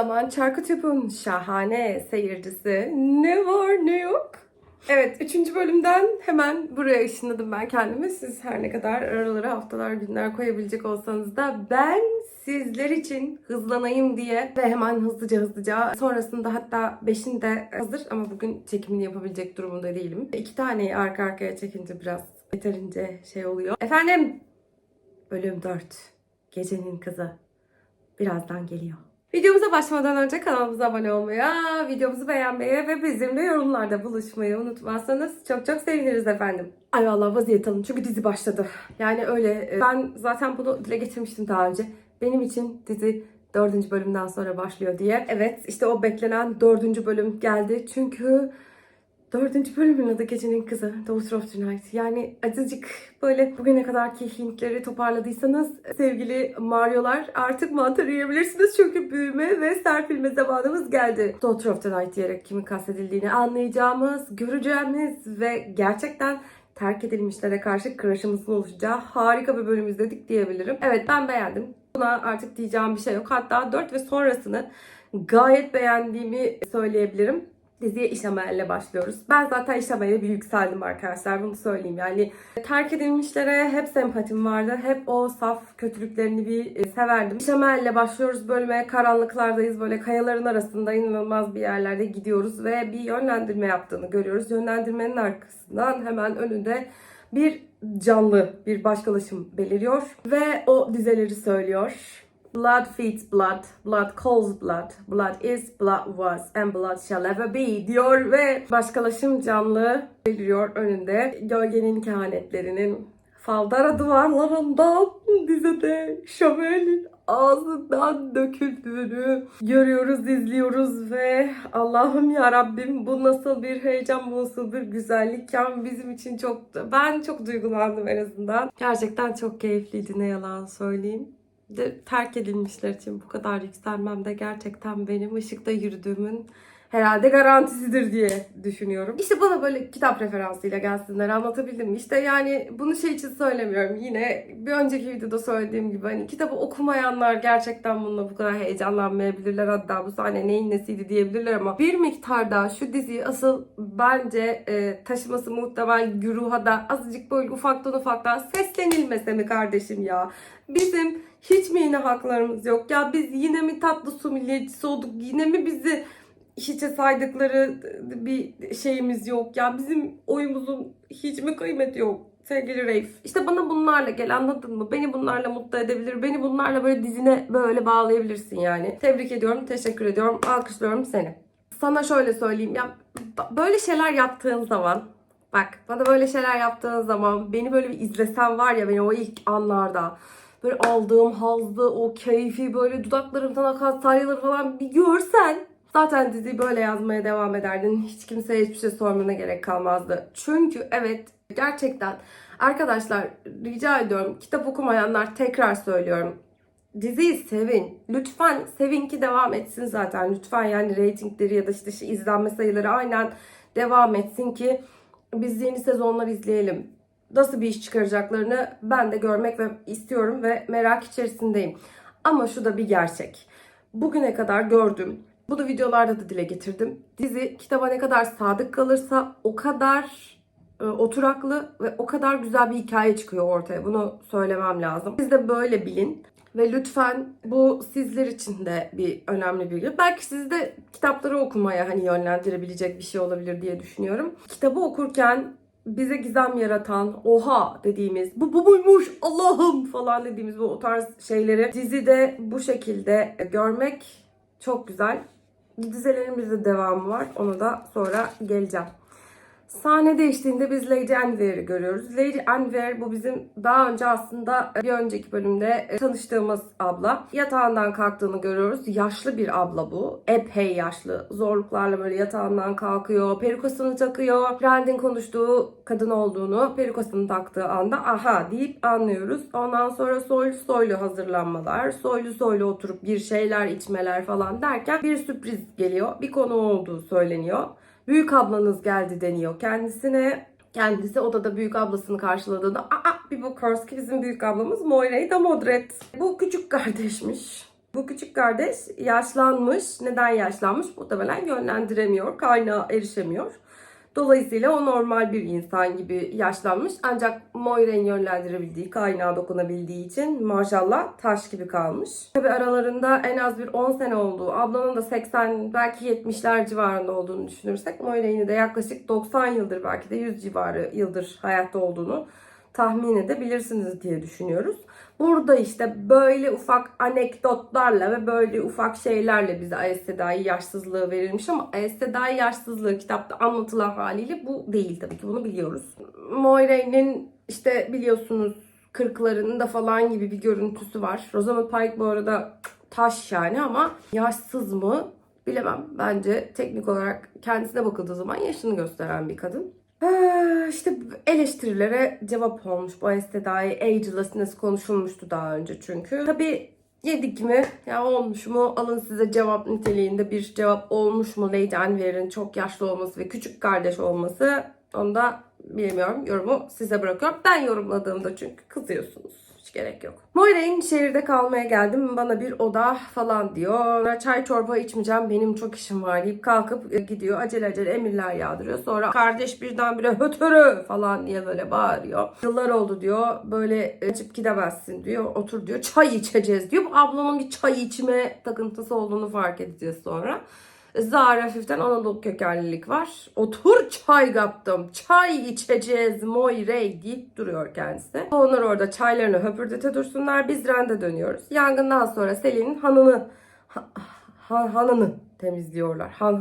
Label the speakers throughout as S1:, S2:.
S1: zaman Çarkıtüp'ün şahane seyircisi ne var ne yok. Evet, üçüncü bölümden hemen buraya ışınladım ben kendimi. Siz her ne kadar aralara haftalar, günler koyabilecek olsanız da ben sizler için hızlanayım diye ve hemen hızlıca hızlıca sonrasında hatta beşinde hazır ama bugün çekimini yapabilecek durumunda değilim. İki taneyi arka arkaya çekince biraz yeterince şey oluyor. Efendim, bölüm 4. Gecenin kızı. Birazdan geliyor. Videomuza başlamadan önce kanalımıza abone olmayı, videomuzu beğenmeyi ve bizimle yorumlarda buluşmayı unutmazsanız çok çok seviniriz efendim. Ay vallahi vaziyet alın çünkü dizi başladı. Yani öyle e, ben zaten bunu dile getirmiştim daha önce. Benim için dizi dördüncü bölümden sonra başlıyor diye. Evet işte o beklenen dördüncü bölüm geldi. Çünkü Dördüncü bölümün adı Gecenin Kızı, Daughter of the Night. Yani azıcık böyle bugüne kadarki Hintleri toparladıysanız sevgili Mario'lar artık mantar yiyebilirsiniz. Çünkü büyüme ve serpilme zamanımız geldi. Daughter of the Night diyerek kimin kastedildiğini anlayacağımız, göreceğimiz ve gerçekten terk edilmişlere karşı crush'ımızın oluşacağı harika bir bölüm izledik diyebilirim. Evet ben beğendim. Buna artık diyeceğim bir şey yok. Hatta 4 ve sonrasını gayet beğendiğimi söyleyebilirim diziye iş amelle başlıyoruz. Ben zaten iş amelle bir yükseldim arkadaşlar bunu söyleyeyim. Yani terk edilmişlere hep sempatim vardı. Hep o saf kötülüklerini bir e, severdim. İş amelle başlıyoruz bölüme. Karanlıklardayız böyle kayaların arasında inanılmaz bir yerlerde gidiyoruz ve bir yönlendirme yaptığını görüyoruz. Yönlendirmenin arkasından hemen önünde bir canlı bir başkalaşım beliriyor ve o dizeleri söylüyor. Blood feeds blood, blood calls blood, blood is, blood was and blood shall ever be diyor ve başkalaşım canlı beliriyor önünde. Gölgenin kehanetlerinin faldara duvarlarından dizede Şamel'in ağzından döküldüğünü görüyoruz, izliyoruz ve Allah'ım ya Rabbim bu nasıl bir heyecan, bu nasıl bir güzellik. Yani bizim için çok, ben çok duygulandım en azından. Gerçekten çok keyifliydi ne yalan söyleyeyim de terk edilmişler için bu kadar yükselmem de gerçekten benim ışıkta yürüdüğümün herhalde garantisidir diye düşünüyorum. İşte bana böyle kitap referansıyla gelsinler anlatabildim mi? İşte yani bunu şey için söylemiyorum. Yine bir önceki videoda söylediğim gibi hani kitabı okumayanlar gerçekten bununla bu kadar heyecanlanmayabilirler. Hatta bu sahne neyin nesiydi diyebilirler ama bir miktarda şu diziyi asıl bence e, taşıması muhtemel güruha da azıcık böyle ufaktan ufaktan seslenilmese mi kardeşim ya? Bizim hiç mi yine haklarımız yok? Ya biz yine mi tatlı su milliyetçisi olduk? Yine mi bizi hiçe saydıkları bir şeyimiz yok? Ya bizim oyumuzun hiç mi kıymeti yok? Sevgili Reif. İşte bana bunlarla gel anladın mı? Beni bunlarla mutlu edebilir. Beni bunlarla böyle dizine böyle bağlayabilirsin yani. Tebrik ediyorum, teşekkür ediyorum, alkışlıyorum seni. Sana şöyle söyleyeyim ya böyle şeyler yaptığın zaman bak bana böyle şeyler yaptığın zaman beni böyle bir izlesen var ya beni o ilk anlarda böyle aldığım hazzı, o keyfi böyle dudaklarımdan akan salyaları falan bir görsen zaten diziyi böyle yazmaya devam ederdin. Hiç kimseye hiçbir şey sormana gerek kalmazdı. Çünkü evet gerçekten arkadaşlar rica ediyorum kitap okumayanlar tekrar söylüyorum. Diziyi sevin. Lütfen sevin ki devam etsin zaten. Lütfen yani reytingleri ya da işte, işte izlenme sayıları aynen devam etsin ki biz yeni sezonlar izleyelim nasıl bir iş çıkaracaklarını ben de görmek ve istiyorum ve merak içerisindeyim. Ama şu da bir gerçek. Bugüne kadar gördüm. Bu da videolarda da dile getirdim. Dizi kitaba ne kadar sadık kalırsa o kadar e, oturaklı ve o kadar güzel bir hikaye çıkıyor ortaya. Bunu söylemem lazım. Siz de böyle bilin. Ve lütfen bu sizler için de bir önemli bilgi. Belki sizi de kitapları okumaya hani yönlendirebilecek bir şey olabilir diye düşünüyorum. Kitabı okurken bize gizem yaratan, oha dediğimiz, bu bu buymuş Allah'ım falan dediğimiz bu o tarz şeyleri dizide bu şekilde görmek çok güzel. Dizelerimizde devamı var. Onu da sonra geleceğim. Sahne değiştiğinde biz Lady Anwar'i görüyoruz. Lady Anwar bu bizim daha önce aslında bir önceki bölümde e, tanıştığımız abla. Yatağından kalktığını görüyoruz. Yaşlı bir abla bu. Epey yaşlı. Zorluklarla böyle yatağından kalkıyor. Perukasını takıyor. Rand'in konuştuğu kadın olduğunu perukasını taktığı anda aha deyip anlıyoruz. Ondan sonra soylu soylu hazırlanmalar. Soylu soylu oturup bir şeyler içmeler falan derken bir sürpriz geliyor. Bir konu olduğu söyleniyor. Büyük ablanız geldi deniyor kendisine. Kendisi odada büyük ablasını karşıladığında aa bir bakıyoruz ki bizim büyük ablamız Moirey da Modret. Bu küçük kardeşmiş. Bu küçük kardeş yaşlanmış. Neden yaşlanmış? Muhtemelen yönlendiremiyor, kaynağa erişemiyor. Dolayısıyla o normal bir insan gibi yaşlanmış. Ancak Moire'nin yönlendirebildiği, kaynağa dokunabildiği için maşallah taş gibi kalmış. Tabi aralarında en az bir 10 sene olduğu, ablanın da 80 belki 70'ler civarında olduğunu düşünürsek Moire'nin de yaklaşık 90 yıldır belki de 100 civarı yıldır hayatta olduğunu tahmin edebilirsiniz diye düşünüyoruz. Burada işte böyle ufak anekdotlarla ve böyle ufak şeylerle bize Ayes Sedai yaşsızlığı verilmiş ama Ayes Sedai yaşsızlığı kitapta anlatılan haliyle bu değil tabii ki bunu biliyoruz. Moiraine'in işte biliyorsunuz kırklarında falan gibi bir görüntüsü var. Rosamund Pike bu arada taş yani ama yaşsız mı bilemem. Bence teknik olarak kendisine bakıldığı zaman yaşını gösteren bir kadın. Ee, işte eleştirilere cevap olmuş bu Estedai agelessness konuşulmuştu daha önce çünkü. Tabi yedik mi ya olmuş mu alın size cevap niteliğinde bir cevap olmuş mu Lady Anwar'ın çok yaşlı olması ve küçük kardeş olması onu da bilmiyorum yorumu size bırakıyorum. Ben yorumladığımda çünkü kızıyorsunuz. Gerek yok. Moiraine şehirde kalmaya geldim. Bana bir oda falan diyor. Çay çorba içmeyeceğim. Benim çok işim var deyip kalkıp e, gidiyor. Acele acele emirler yağdırıyor. Sonra kardeş birdenbire hötörü falan diye böyle bağırıyor. Yıllar oldu diyor. Böyle açıp gidemezsin diyor. Otur diyor. Çay içeceğiz diyor. Ablamın bir çay içme takıntısı olduğunu fark edeceğiz sonra. Zara hafiften Anadolu kökenlilik var. Otur çay kaptım. Çay içeceğiz Moirey deyip duruyor kendisi. Onlar orada çaylarını höpürdete dursunlar. Biz rende dönüyoruz. Yangından sonra Selin'in hanını ha- han, hanını temizliyorlar. Han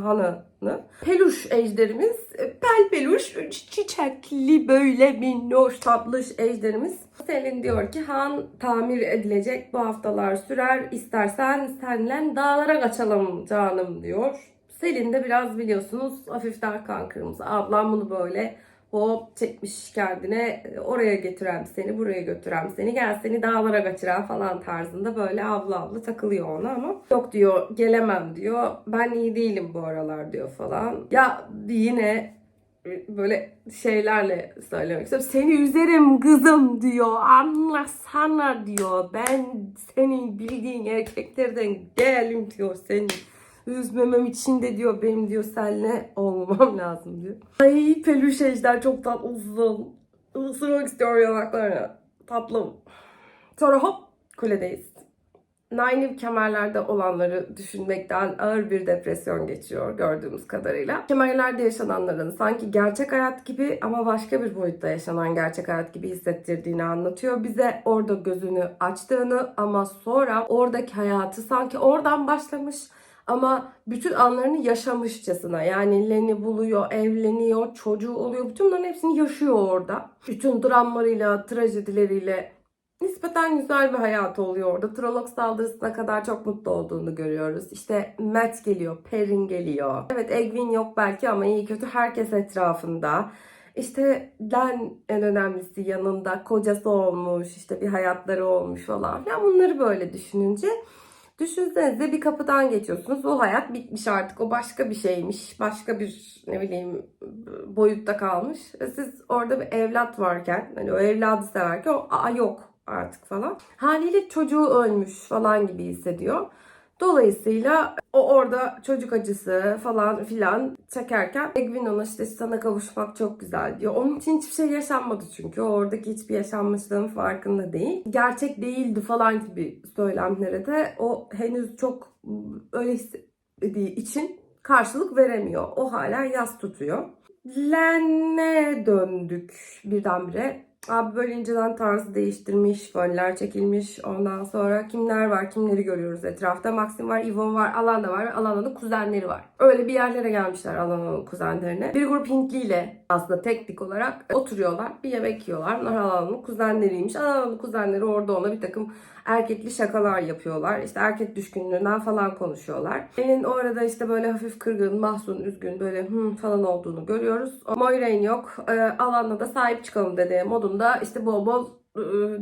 S1: hanını. Peluş ejderimiz. Pel peluş çiçekli böyle minnoş tatlış ejderimiz. Selin diyor ki han tamir edilecek bu haftalar sürer. İstersen senle dağlara kaçalım canım diyor. Selin de biraz biliyorsunuz hafiften kan kırmızı. Ablam bunu böyle hop çekmiş kendine oraya götüren seni buraya götüren seni gel seni dağlara kaçıran falan tarzında böyle abla abla takılıyor ona ama yok diyor gelemem diyor ben iyi değilim bu aralar diyor falan ya yine böyle şeylerle söylemek istiyorum. Seni üzerim kızım diyor. Anlasana diyor. Ben senin bildiğin erkeklerden değilim diyor. Seni üzmemem için de diyor benim diyor seninle olmamam lazım diyor. Ay peluş ejder çok tatlısın. Isırmak istiyorum yanaklarını. Tatlım. Sonra hop kuledeyiz. Nine kemerlerde olanları düşünmekten ağır bir depresyon geçiyor gördüğümüz kadarıyla. Kemerlerde yaşananların sanki gerçek hayat gibi ama başka bir boyutta yaşanan gerçek hayat gibi hissettirdiğini anlatıyor. Bize orada gözünü açtığını ama sonra oradaki hayatı sanki oradan başlamış ama bütün anlarını yaşamışçasına yani Lenny buluyor, evleniyor, çocuğu oluyor. Bütün bunların hepsini yaşıyor orada. Bütün dramlarıyla, trajedileriyle nispeten güzel bir hayat oluyor orada. Trolloc saldırısına kadar çok mutlu olduğunu görüyoruz. İşte Matt geliyor, Perrin geliyor. Evet Egwin yok belki ama iyi kötü herkes etrafında. İşte Len en önemlisi yanında kocası olmuş, işte bir hayatları olmuş falan. Ya bunları böyle düşününce Düşünsenize bir kapıdan geçiyorsunuz. O hayat bitmiş artık. O başka bir şeymiş. Başka bir ne bileyim boyutta kalmış. Ve siz orada bir evlat varken hani o evladı severken o aa yok artık falan. Haliyle çocuğu ölmüş falan gibi hissediyor. Dolayısıyla o orada çocuk acısı falan filan çekerken Egwin ona işte sana kavuşmak çok güzel diyor. Onun için hiçbir şey yaşanmadı çünkü. O oradaki hiçbir yaşanmışlığın farkında değil. Gerçek değildi falan gibi söylemlere de o henüz çok öyle hissettiği için karşılık veremiyor. O hala yas tutuyor. Len'e döndük birdenbire. Abi böyle inceden tarzı değiştirmiş, fönler çekilmiş. Ondan sonra kimler var, kimleri görüyoruz etrafta. Maxim var, Yvonne var, Alana var. Alana'nın kuzenleri var. Öyle bir yerlere gelmişler Alana'nın kuzenlerine. Bir grup Hintli ile aslında teknik olarak oturuyorlar. Bir yemek yiyorlar. Bunlar Alana'nın kuzenleriymiş. Alana'nın kuzenleri orada ona bir takım erkekli şakalar yapıyorlar. İşte erkek düşkünlüğünden falan konuşuyorlar. Elin orada işte böyle hafif kırgın, mahzun, üzgün böyle hmm falan olduğunu görüyoruz. Moiraine yok. Ee, Alan'a da sahip çıkalım dedi modunda işte bol bol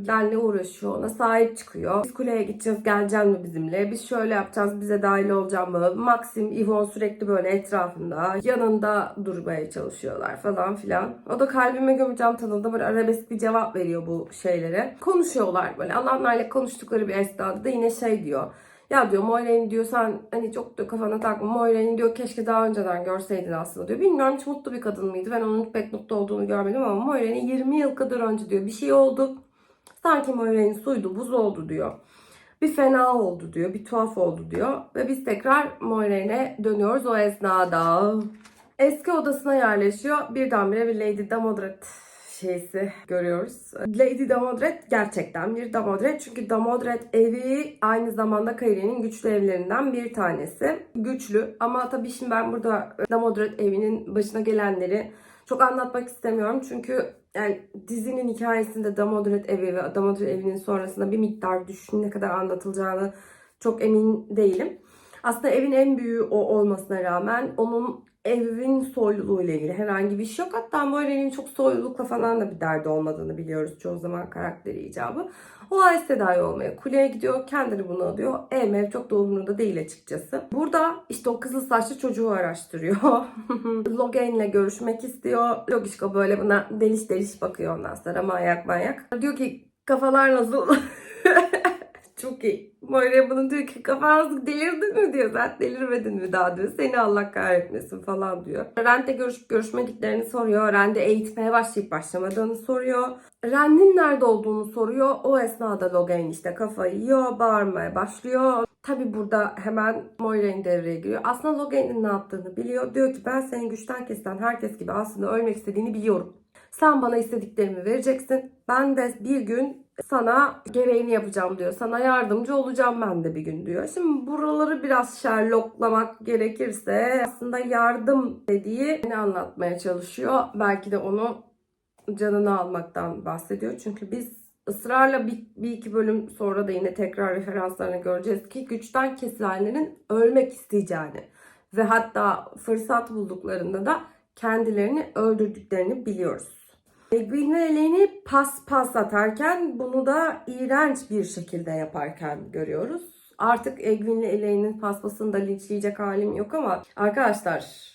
S1: Len'le uğraşıyor. Ona sahip çıkıyor. Biz kuleye gideceğiz. Geleceksin mi bizimle? Biz şöyle yapacağız. Bize dahil olacak mı? Maxim, Yvonne sürekli böyle etrafında. Yanında durmaya çalışıyorlar falan filan. O da kalbime gömeceğim tadında böyle arabesk bir cevap veriyor bu şeylere. Konuşuyorlar böyle. Alanlarla konuştukları bir esnada da yine şey diyor. Ya diyor Moiraine diyor sen hani çok da kafana takma. Moiraine diyor keşke daha önceden görseydin aslında diyor. Bilmiyorum hiç mutlu bir kadın mıydı. Ben onun pek mutlu olduğunu görmedim ama Moiraine 20 yıl kadar önce diyor bir şey oldu. Sanki Moiraine suydu buz oldu diyor. Bir fena oldu diyor. Bir tuhaf oldu diyor. Ve biz tekrar Moiraine'e dönüyoruz o esnada. Eski odasına yerleşiyor. Birdenbire bir Lady Damodred şeysi görüyoruz. Lady Damodred gerçekten bir Damodred. Çünkü Damodred evi aynı zamanda Kayri'nin güçlü evlerinden bir tanesi. Güçlü ama tabii şimdi ben burada Damodred evinin başına gelenleri çok anlatmak istemiyorum. Çünkü yani dizinin hikayesinde Damodred evi ve Damodred evinin sonrasında bir miktar düşün ne kadar anlatılacağını çok emin değilim. Aslında evin en büyüğü o olmasına rağmen onun evin soyluluğu ile ilgili herhangi bir şey yok. Hatta Moiraine'in çok soylulukla falan da bir derdi olmadığını biliyoruz çoğu zaman karakteri icabı. O ay Sedai olmaya kuleye gidiyor. Kendini bunu alıyor. Ev mev çok da değil açıkçası. Burada işte o kızıl saçlı çocuğu araştırıyor. Logain'le görüşmek istiyor. Logişko böyle buna deliş deliş bakıyor ondan sonra manyak manyak. Diyor ki kafalar nasıl? Çok iyi. Moira bunu diyor ki kafan delirdin mi diyor. Zaten delirmedin mi daha diyor. Seni Allah kahretmesin falan diyor. Rent'e görüşüp görüşmediklerini soruyor. Rent'e eğitmeye başlayıp başlamadığını soruyor. Ren'in nerede olduğunu soruyor. O esnada Logan işte kafayı yiyor. Bağırmaya başlıyor. Tabi burada hemen Moiraine'in devreye giriyor. Aslında Logan'in ne yaptığını biliyor. Diyor ki ben senin güçten kesilen herkes gibi aslında ölmek istediğini biliyorum. Sen bana istediklerimi vereceksin. Ben de bir gün sana gereğini yapacağım diyor. Sana yardımcı olacağım ben de bir gün diyor. Şimdi buraları biraz Sherlocklamak gerekirse aslında yardım dediği ne anlatmaya çalışıyor. Belki de onu canını almaktan bahsediyor. Çünkü biz ısrarla bir, bir iki bölüm sonra da yine tekrar referanslarını göreceğiz ki güçten kesilenlerin ölmek isteyeceğini ve hatta fırsat bulduklarında da kendilerini öldürdüklerini biliyoruz. Ve Eleni pas pas atarken bunu da iğrenç bir şekilde yaparken görüyoruz. Artık Egwin ile Eleni'nin paspasını da linçleyecek halim yok ama arkadaşlar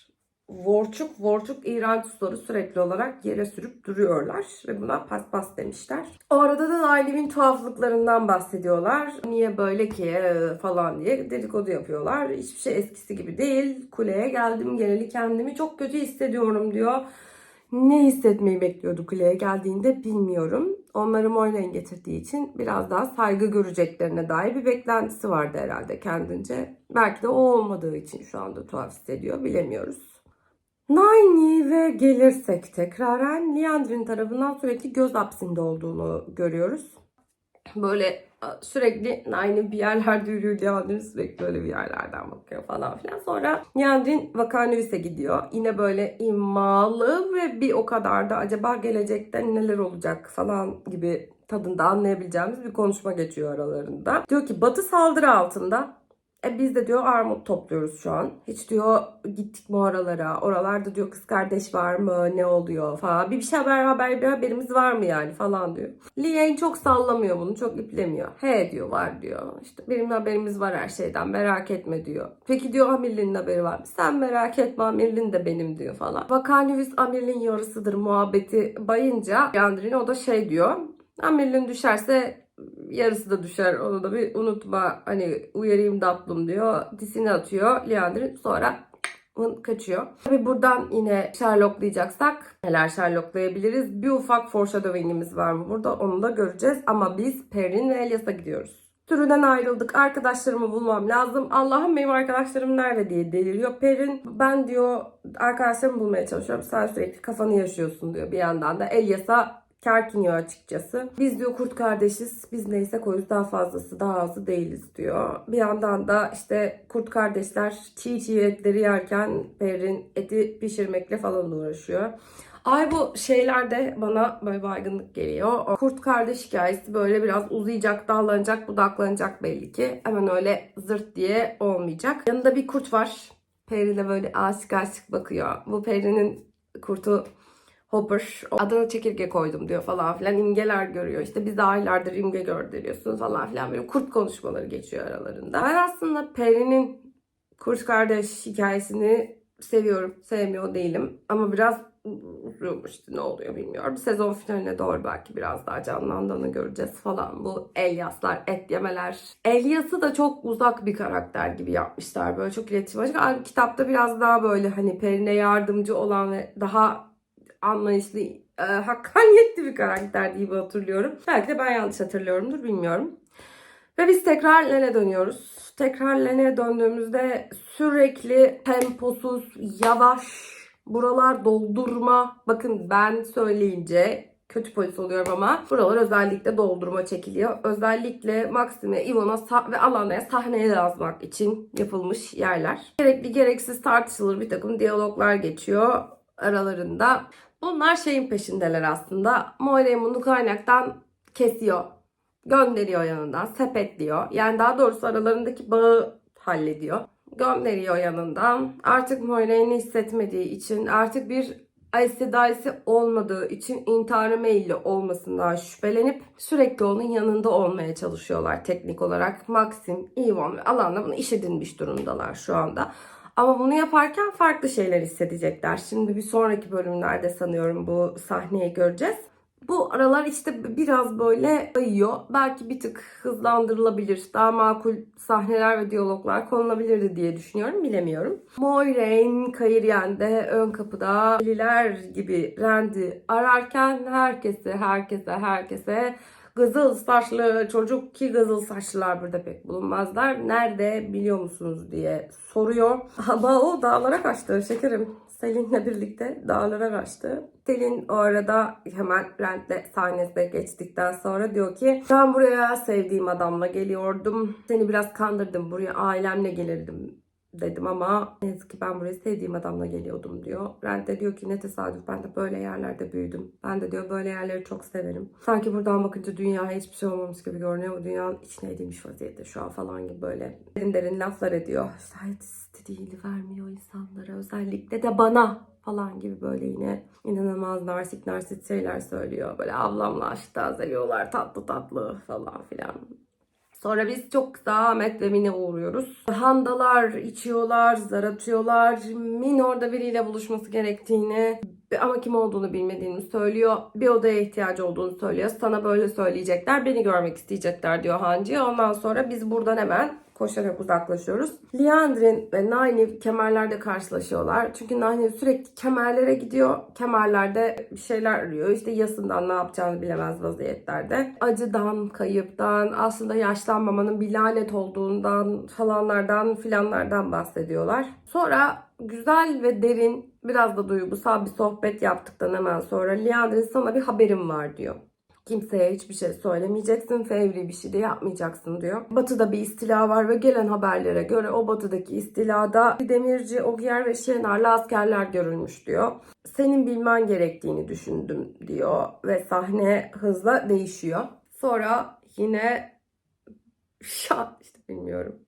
S1: Vorçuk Vorçuk iğrenç suları sürekli olarak yere sürüp duruyorlar ve buna paspas demişler. O arada da Nail'in tuhaflıklarından bahsediyorlar. Niye böyle ki e, falan diye dedikodu yapıyorlar. Hiçbir şey eskisi gibi değil. Kuleye geldim geleli kendimi çok kötü hissediyorum diyor. Ne hissetmeyi bekliyordu kuleye geldiğinde bilmiyorum. Onları Moylan getirdiği için biraz daha saygı göreceklerine dair bir beklentisi vardı herhalde kendince. Belki de o olmadığı için şu anda tuhaf hissediyor bilemiyoruz. Nine ve gelirsek tekraren Leandrin tarafından sürekli göz hapsinde olduğunu görüyoruz. Böyle sürekli Nine'in bir yerlerde yürüyor. Leandrin sürekli öyle bir yerlerden bakıyor falan filan. Sonra Leandrin Vakanuvis'e gidiyor. Yine böyle immalı ve bir o kadar da acaba gelecekte neler olacak falan gibi tadında anlayabileceğimiz bir konuşma geçiyor aralarında. Diyor ki Batı saldırı altında. E biz de diyor armut topluyoruz şu an. Hiç diyor gittik mi? Oralarda diyor kız kardeş var mı? Ne oluyor falan. Bir, bir şey haber haber bir haberimiz var mı yani falan diyor. Liane çok sallamıyor bunu. Çok iplemiyor. He diyor var diyor. İşte benim haberimiz var her şeyden. Merak etme diyor. Peki diyor Amirlin'in haberi var mı? Sen merak etme Amirlin de benim diyor falan. Vakanivis Amirlin yarısıdır muhabbeti bayınca Yandrin o da şey diyor. Amirlin düşerse yarısı da düşer onu da bir unutma hani uyarayım tatlım diyor disini atıyor Leandrin sonra kaçıyor. Tabi buradan yine Sherlocklayacaksak neler Sherlocklayabiliriz? Bir ufak foreshadowing'imiz var mı burada onu da göreceğiz ama biz Perrin ve Elias'a gidiyoruz. Türünden ayrıldık. Arkadaşlarımı bulmam lazım. Allah'ım benim arkadaşlarım nerede diye deliriyor. Perrin ben diyor arkadaşlarımı bulmaya çalışıyorum. Sen sürekli kafanı yaşıyorsun diyor bir yandan da. Elias'a kerkiniyor açıkçası. Biz diyor kurt kardeşiz. Biz neyse koyuz daha fazlası daha azı değiliz diyor. Bir yandan da işte kurt kardeşler çiğ çiğ etleri yerken Perrin eti pişirmekle falan uğraşıyor. Ay bu şeyler de bana böyle baygınlık geliyor. Kurt kardeş hikayesi böyle biraz uzayacak, dallanacak, budaklanacak belli ki. Hemen öyle zırt diye olmayacak. Yanında bir kurt var. Peri de böyle aşık aşık bakıyor. Bu Peri'nin kurtu Hopper adına çekirge koydum diyor falan filan imgeler görüyor. İşte biz de aylardır imge gördürüyorsun falan filan böyle kurt konuşmaları geçiyor aralarında. Ben aslında Peri'nin kurt kardeş hikayesini seviyorum. Sevmiyor değilim. Ama biraz işte ne oluyor bilmiyorum. Sezon finaline doğru belki biraz daha canlandığını göreceğiz falan. Bu Elyaslar, et yemeler. Elyas'ı da çok uzak bir karakter gibi yapmışlar. Böyle çok iletişim açık. Kitapta biraz daha böyle hani Perine yardımcı olan ve daha anlayışlı, e, hakkaniyetli bir karakter gibi hatırlıyorum. Belki de ben yanlış hatırlıyorumdur bilmiyorum. Ve biz tekrar Len'e dönüyoruz. Tekrar Len'e döndüğümüzde sürekli temposuz, yavaş, buralar doldurma. Bakın ben söyleyince kötü polis oluyorum ama buralar özellikle doldurma çekiliyor. Özellikle Maxim'e, Ivon'a ve Alana'ya sahneye yazmak için yapılmış yerler. Gerekli gereksiz tartışılır bir takım diyaloglar geçiyor aralarında. Bunlar şeyin peşindeler aslında. Moiraine bunu kaynaktan kesiyor gönderiyor yanından, sepetliyor. Yani daha doğrusu aralarındaki bağı hallediyor. Gönderiyor yanından. Artık Moiraine'i hissetmediği için, artık bir Aeseda'sı olmadığı için intihara meyilli olmasından şüphelenip sürekli onun yanında olmaya çalışıyorlar teknik olarak. Maxim, Yvonne ve Alan'la bunu iş edinmiş durumdalar şu anda. Ama bunu yaparken farklı şeyler hissedecekler. Şimdi bir sonraki bölümlerde sanıyorum bu sahneyi göreceğiz. Bu aralar işte biraz böyle kayıyor. Belki bir tık hızlandırılabilir. Daha makul sahneler ve diyaloglar konulabilirdi diye düşünüyorum. Bilemiyorum. Moiraine Kayıryen'de ön kapıda deliler gibi Rand'i ararken herkese, herkese, herkese Kızıl saçlı çocuk ki kızıl saçlılar burada pek bulunmazlar. Nerede biliyor musunuz diye soruyor. Ama o dağlara kaçtı şekerim. Selin'le birlikte dağlara kaçtı. Selin o arada hemen Rent'le sahnesine geçtikten sonra diyor ki ben buraya sevdiğim adamla geliyordum. Seni biraz kandırdım. Buraya ailemle gelirdim dedim ama ne yazık ki ben buraya sevdiğim adamla geliyordum diyor. Rent de diyor ki ne tesadüf ben de böyle yerlerde büyüdüm. Ben de diyor böyle yerleri çok severim. Sanki buradan bakınca dünya hiçbir şey olmamış gibi görünüyor ama dünyanın içine edilmiş vaziyette şu an falan gibi böyle derin derin laflar ediyor. Şayet istediğini vermiyor insanlara özellikle de bana falan gibi böyle yine inanılmaz narsik narsik şeyler söylüyor. Böyle ablamla aşk tazeliyorlar tatlı tatlı falan filan. Sonra biz çok kısa Ahmet ve Mine uğruyoruz. Handalar içiyorlar, zar atıyorlar. Mine orada biriyle buluşması gerektiğini ama kim olduğunu bilmediğini söylüyor. Bir odaya ihtiyacı olduğunu söylüyor. Sana böyle söyleyecekler. Beni görmek isteyecekler diyor Hancı. Ondan sonra biz buradan hemen koşarak uzaklaşıyoruz. Liandrin ve Nynaeve kemerlerde karşılaşıyorlar. Çünkü Nynaeve sürekli kemerlere gidiyor. Kemerlerde bir şeyler arıyor. İşte yasından ne yapacağını bilemez vaziyetlerde. Acıdan, kayıptan, aslında yaşlanmamanın bir lanet olduğundan falanlardan filanlardan bahsediyorlar. Sonra güzel ve derin biraz da duygusal bir sohbet yaptıktan hemen sonra Liandrin sana bir haberim var diyor. Kimseye hiçbir şey söylemeyeceksin, fevri bir şey de yapmayacaksın diyor. Batı'da bir istila var ve gelen haberlere göre o batıdaki istilada Demirci, Ogier ve Şenar'la askerler görülmüş diyor. Senin bilmen gerektiğini düşündüm diyor ve sahne hızla değişiyor. Sonra yine şah işte bilmiyorum.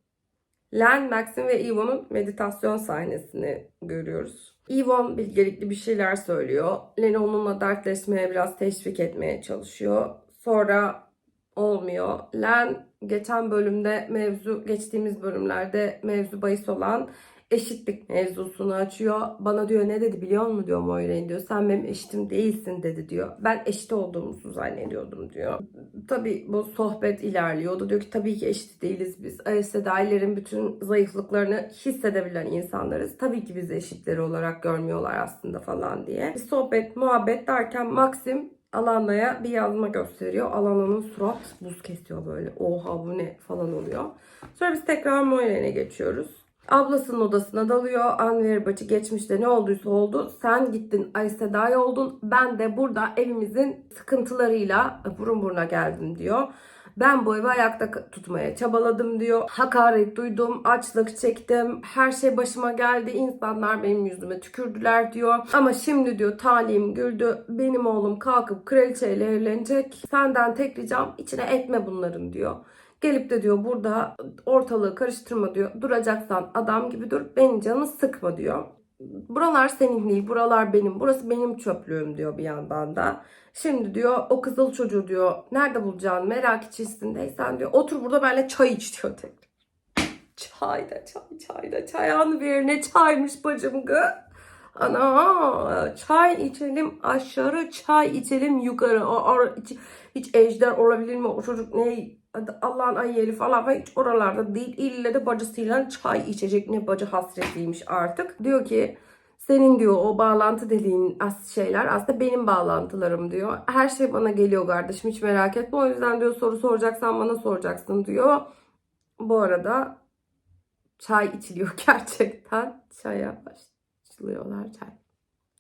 S1: Len, Maxim ve Evo'nun meditasyon sahnesini görüyoruz. Yvonne bilgelikli bir şeyler söylüyor. Len'i onunla dertleşmeye biraz teşvik etmeye çalışıyor. Sonra olmuyor. Len geçen bölümde mevzu, geçtiğimiz bölümlerde mevzu bahis olan eşitlik mevzusunu açıyor. Bana diyor ne dedi biliyor musun diyor Moiraine diyor. Sen benim eşitim değilsin dedi diyor. Ben eşit olduğumuzu zannediyordum diyor. Tabii bu sohbet ilerliyor. O da diyor ki tabii ki eşit değiliz biz. Sedailerin bütün zayıflıklarını hissedebilen insanlarız. Tabii ki biz eşitleri olarak görmüyorlar aslında falan diye. Bir sohbet, muhabbet derken Maxim Alana'ya bir yazma gösteriyor. Alana'nın surat buz kesiyor böyle. Oha bu ne falan oluyor. Sonra biz tekrar Moiraine'e geçiyoruz. Ablasının odasına dalıyor. Anver bacı geçmişte ne olduysa oldu. Sen gittin Ays Sedai oldun. Ben de burada evimizin sıkıntılarıyla burun buruna geldim diyor. Ben bu evi ayakta tutmaya çabaladım diyor. Hakaret duydum, açlık çektim, her şey başıma geldi. İnsanlar benim yüzüme tükürdüler diyor. Ama şimdi diyor talihim güldü. Benim oğlum kalkıp kraliçeyle evlenecek. Senden tek ricam içine etme bunların diyor. Gelip de diyor burada ortalığı karıştırma diyor. Duracaksan adam gibi dur. Benim canımı sıkma diyor. Buralar senin değil, buralar benim. Burası benim çöplüğüm diyor bir yandan da. Şimdi diyor o kızıl çocuğu diyor nerede bulacağını merak içerisindeysen diyor. Otur burada benimle çay iç diyor tekrar. Çay da çay, çay da çay. Anı bir ne çaymış bacım gı. Ana çay içelim aşağı çay içelim yukarı. Or- hiç, hiç ejder olabilir mi? O çocuk ne Allah'ın ay yeri falan ve hiç oralarda değil. İlle de bacısıyla çay içecek ne bacı hasretiymiş artık. Diyor ki senin diyor o bağlantı dediğin şeyler aslında benim bağlantılarım diyor. Her şey bana geliyor kardeşim hiç merak etme. O yüzden diyor soru soracaksan bana soracaksın diyor. Bu arada çay içiliyor gerçekten. Çaya başlıyorlar çay.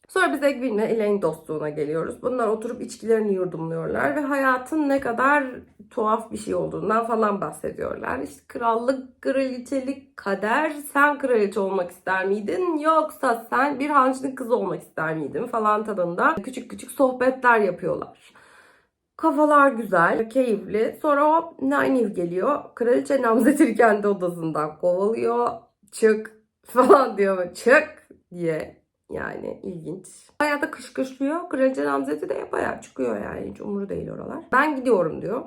S1: Sonra biz Egwin'le Elaine dostluğuna geliyoruz. Bunlar oturup içkilerini yudumluyorlar ve hayatın ne kadar tuhaf bir şey olduğundan falan bahsediyorlar. İşte krallık, kraliçelik, kader, sen kraliçe olmak ister miydin yoksa sen bir hancının kızı olmak ister miydin falan tadında küçük küçük sohbetler yapıyorlar. Kafalar güzel, keyifli. Sonra hop Nynaeve geliyor. Kraliçe namzetini kendi odasından kovalıyor. Çık falan diyor. Çık diye. Yani ilginç. Bayağı da kışkışlıyor. Kraliçe namzeti de bayağı çıkıyor yani. Hiç umuru değil oralar. Ben gidiyorum diyor.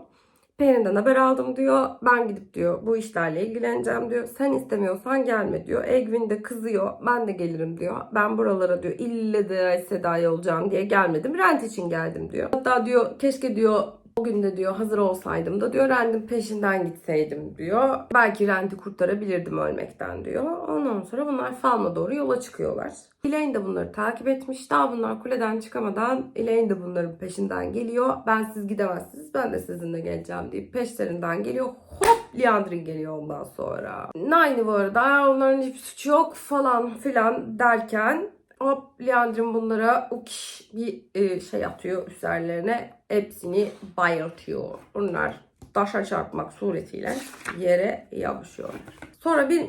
S1: Pelin'den haber aldım diyor. Ben gidip diyor bu işlerle ilgileneceğim diyor. Sen istemiyorsan gelme diyor. Egwin de kızıyor. Ben de gelirim diyor. Ben buralara diyor ille de Seda'ya olacağım diye gelmedim. Rent için geldim diyor. Hatta diyor keşke diyor o gün de diyor hazır olsaydım da diyor Rent'in peşinden gitseydim diyor. Belki Rent'i kurtarabilirdim ölmekten diyor. Ondan sonra bunlar Falm'a doğru yola çıkıyorlar. Elaine de bunları takip etmiş. Daha bunlar kuleden çıkamadan Elaine de bunların peşinden geliyor. Ben siz gidemezsiniz ben de sizinle geleceğim deyip peşlerinden geliyor. Hop Liandrin geliyor ondan sonra. Nine bu arada onların hiçbir suçu yok falan filan derken hop Liandrin bunlara ukiş bir e, şey atıyor üzerlerine. Hepsini bayıltıyor. Bunlar taşa çarpmak suretiyle yere yapışıyorlar. Sonra bir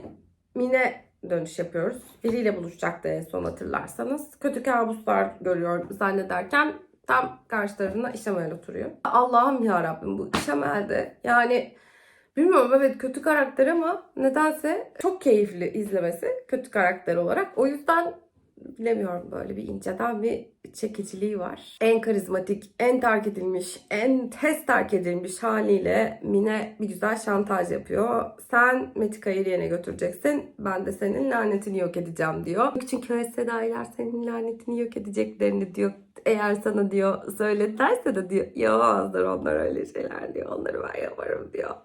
S1: mine dönüş yapıyoruz. Biriyle buluşacaktı en son hatırlarsanız. Kötü kabuslar görüyor zannederken tam karşılarına İşemel oturuyor. Allah'ım ya Rabbim bu İşemel de yani bilmiyorum evet kötü karakter ama nedense çok keyifli izlemesi kötü karakter olarak. O yüzden bilemiyorum böyle bir inceden bir çekiciliği var. En karizmatik, en terk edilmiş, en test terk edilmiş haliyle Mine bir güzel şantaj yapıyor. Sen Metika'yı yerine götüreceksin. Ben de senin lanetini yok edeceğim diyor. Çünkü Sedailer senin lanetini yok edeceklerini diyor. Eğer sana diyor söyledilerse de diyor yapamazlar onlar öyle şeyler diyor. Onları ben yaparım diyor.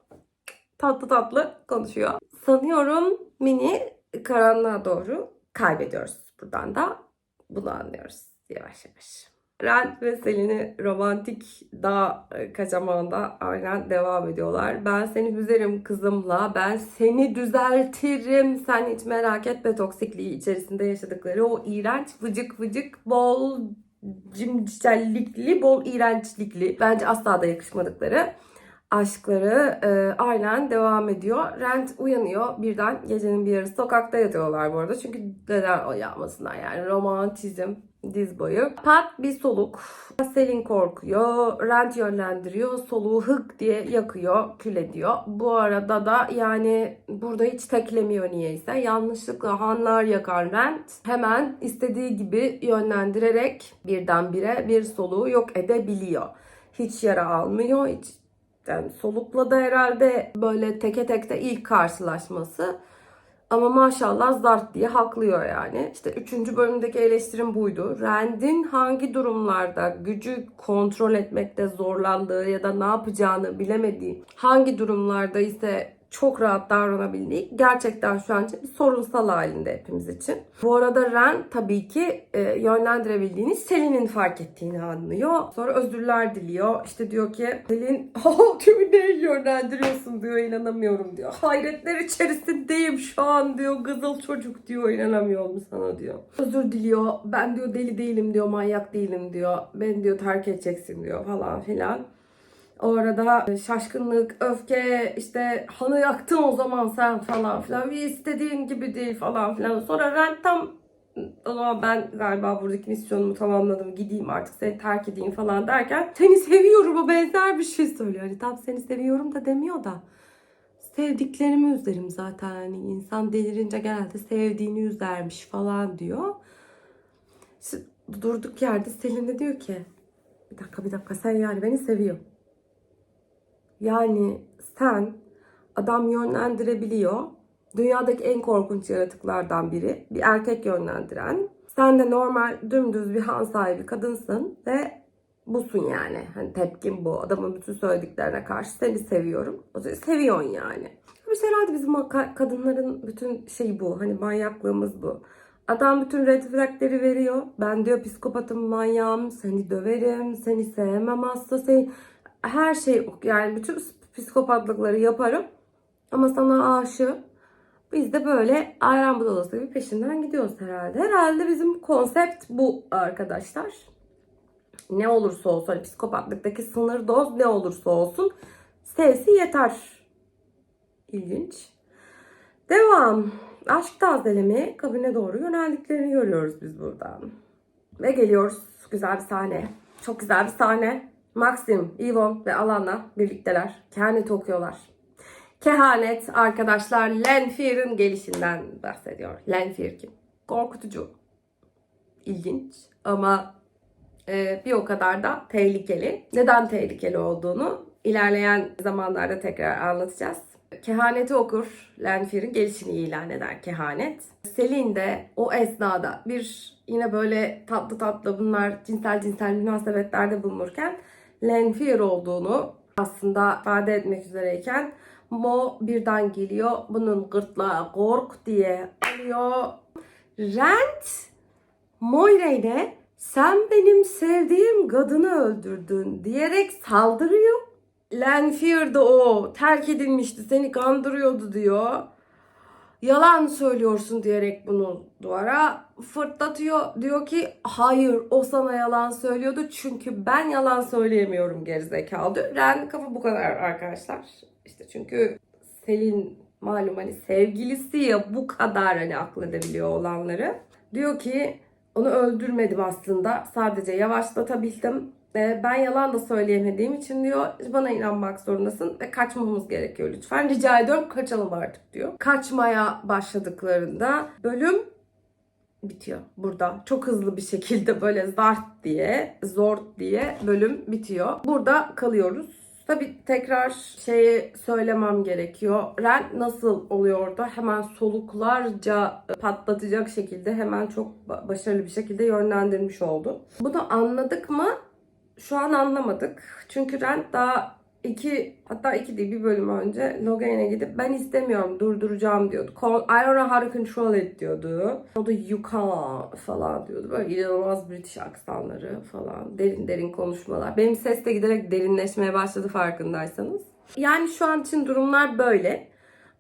S1: Tatlı tatlı konuşuyor. Sanıyorum Mini karanlığa doğru kaybediyoruz. Buradan da bunu anlıyoruz yavaş yavaş. Rent ve Selin'i romantik dağ e, kaçamağında aynen devam ediyorlar. Ben seni üzerim kızımla, ben seni düzeltirim. Sen hiç merak etme toksikliği içerisinde yaşadıkları o iğrenç vıcık vıcık bol cimcellikli, bol iğrençlikli. Bence asla da yakışmadıkları aşkları e, aynen devam ediyor. Rent uyanıyor birden gecenin bir yarısı sokakta yatıyorlar bu arada. Çünkü neden o yapmasınlar yani romantizm diz boyu. Pat bir soluk. Selin korkuyor. Rent yönlendiriyor. Soluğu hık diye yakıyor. Kül ediyor. Bu arada da yani burada hiç teklemiyor niyeyse. Yanlışlıkla hanlar yakan Rent hemen istediği gibi yönlendirerek birdenbire bir soluğu yok edebiliyor. Hiç yara almıyor. Hiç yani solukla da herhalde böyle teke tekte ilk karşılaşması. Ama maşallah zart diye haklıyor yani. İşte 3. bölümdeki eleştirim buydu. Rand'in hangi durumlarda gücü kontrol etmekte zorlandığı ya da ne yapacağını bilemediği, hangi durumlarda ise çok rahat davranabildiği gerçekten şu an için bir sorunsal halinde hepimiz için. Bu arada Ren tabii ki e, yönlendirebildiğini Selin'in fark ettiğini anlıyor. Sonra özürler diliyor. İşte diyor ki Selin tümü ne yönlendiriyorsun diyor inanamıyorum diyor. Hayretler içerisindeyim şu an diyor. Kızıl çocuk diyor inanamıyorum sana diyor. Özür diliyor. Ben diyor deli değilim diyor. Manyak değilim diyor. Ben diyor terk edeceksin diyor falan filan. Orada şaşkınlık, öfke, işte hanı yaktın o zaman sen falan filan. Bir istediğin gibi değil falan filan. Sonra Rent tam o zaman ben galiba buradaki misyonumu tamamladım. Gideyim artık seni terk edeyim falan derken seni seviyorum o benzer bir şey söylüyor. Hani tam seni seviyorum da demiyor da sevdiklerimi üzerim zaten. Hani insan delirince genelde sevdiğini üzermiş falan diyor. İşte durduk yerde Selin de diyor ki bir dakika bir dakika sen yani beni seviyorsun. Yani sen adam yönlendirebiliyor. Dünyadaki en korkunç yaratıklardan biri. Bir erkek yönlendiren. Sen de normal dümdüz bir han sahibi kadınsın ve busun yani. Hani tepkin bu. Adamın bütün söylediklerine karşı seni seviyorum. O zaman seviyorsun yani. Bir şey herhalde bizim ka- kadınların bütün şeyi bu. Hani manyaklığımız bu. Adam bütün red flagleri veriyor. Ben diyor psikopatım, manyağım, seni döverim, seni sevmem hasta, seni... Her şey yani bütün psikopatlıkları yaparım. Ama sana aşığım. Biz de böyle ayran budalası gibi peşinden gidiyoruz herhalde. Herhalde bizim konsept bu arkadaşlar. Ne olursa olsun, hani psikopatlıktaki sınır doz ne olursa olsun sevsi yeter. İlginç. Devam. Aşk tazelemeye kabine doğru yöneldiklerini görüyoruz biz buradan. Ve geliyoruz. Güzel bir sahne. Çok güzel bir sahne. Maxim, Yvonne ve Alana birlikteler. Kehanet okuyorlar. Kehanet arkadaşlar Lenfear'ın gelişinden bahsediyor. Lenfear kim? Korkutucu. İlginç ama e, bir o kadar da tehlikeli. Neden tehlikeli olduğunu ilerleyen zamanlarda tekrar anlatacağız. Kehaneti okur. Lenfear'ın gelişini ilan eder kehanet. Selin de o esnada bir yine böyle tatlı tatlı bunlar cinsel cinsel münasebetlerde bulunurken Lenfear olduğunu aslında ifade etmek üzereyken Mo birden geliyor. Bunun gırtlağı kork diye alıyor. Rent Moire'yle sen benim sevdiğim kadını öldürdün diyerek saldırıyor. Lanfear da o terk edilmişti seni kandırıyordu diyor. Yalan söylüyorsun diyerek bunu duvara fırlatıyor. Diyor ki hayır o sana yalan söylüyordu çünkü ben yalan söyleyemiyorum gerizekalı diyor. Ren kafa bu kadar arkadaşlar. İşte çünkü Selin malum hani sevgilisi ya bu kadar hani akledebiliyor olanları. Diyor ki onu öldürmedim aslında. Sadece yavaşlatabildim. Ee, Ben yalan da söyleyemediğim için diyor bana inanmak zorundasın ve kaçmamız gerekiyor lütfen. Rica ediyorum kaçalım artık diyor. Kaçmaya başladıklarında bölüm bitiyor burada. Çok hızlı bir şekilde böyle zart diye, zort diye bölüm bitiyor. Burada kalıyoruz. Tabii tekrar şeyi söylemem gerekiyor. Ren nasıl oluyordu? Hemen soluklarca patlatacak şekilde hemen çok ba- başarılı bir şekilde yönlendirmiş oldu. Bunu anladık mı? Şu an anlamadık. Çünkü Ren daha iki hatta iki değil bir bölüm önce Logan'e gidip ben istemiyorum durduracağım diyordu. I don't know how to control it diyordu. O da you can't falan diyordu. Böyle inanılmaz British aksanları falan. Derin derin konuşmalar. Benim ses de giderek derinleşmeye başladı farkındaysanız. Yani şu an için durumlar böyle.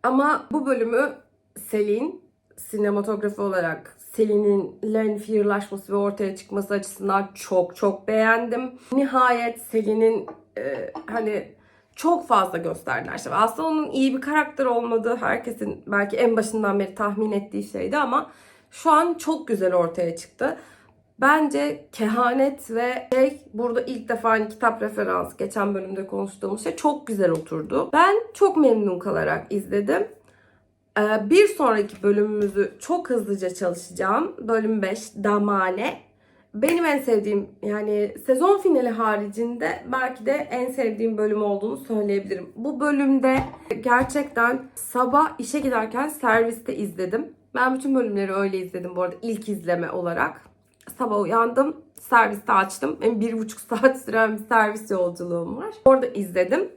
S1: Ama bu bölümü Selin sinematografi olarak Selin'in Lenfear'laşması ve ortaya çıkması açısından çok çok beğendim. Nihayet Selin'in e, hani çok fazla gösterdiler. İşte aslında onun iyi bir karakter olmadığı herkesin belki en başından beri tahmin ettiği şeydi ama şu an çok güzel ortaya çıktı. Bence kehanet ve şey burada ilk defa hani kitap referans geçen bölümde konuştuğumuz şey çok güzel oturdu. Ben çok memnun kalarak izledim. Ee, Bir sonraki bölümümüzü çok hızlıca çalışacağım. Bölüm 5 Damane. Benim en sevdiğim yani sezon finali haricinde belki de en sevdiğim bölüm olduğunu söyleyebilirim. Bu bölümde gerçekten sabah işe giderken serviste izledim. Ben bütün bölümleri öyle izledim bu arada ilk izleme olarak. Sabah uyandım, serviste açtım. Benim bir buçuk saat süren bir servis yolculuğum var. Orada izledim.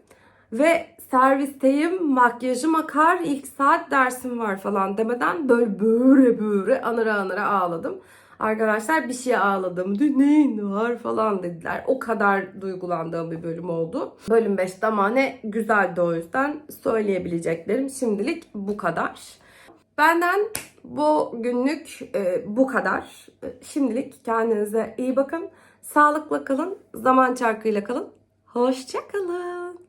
S1: Ve servisteyim, makyajım akar, ilk saat dersim var falan demeden böyle böyle böyle anıra anıra ağladım. Arkadaşlar bir şeye ağladım. Dün neyin var falan dediler. O kadar duygulandığım bir bölüm oldu. Bölüm 5 damane güzeldi o yüzden söyleyebileceklerim şimdilik bu kadar. Benden bu günlük e, bu kadar. Şimdilik kendinize iyi bakın. Sağlıkla kalın. Zaman çarkıyla kalın. Hoşçakalın.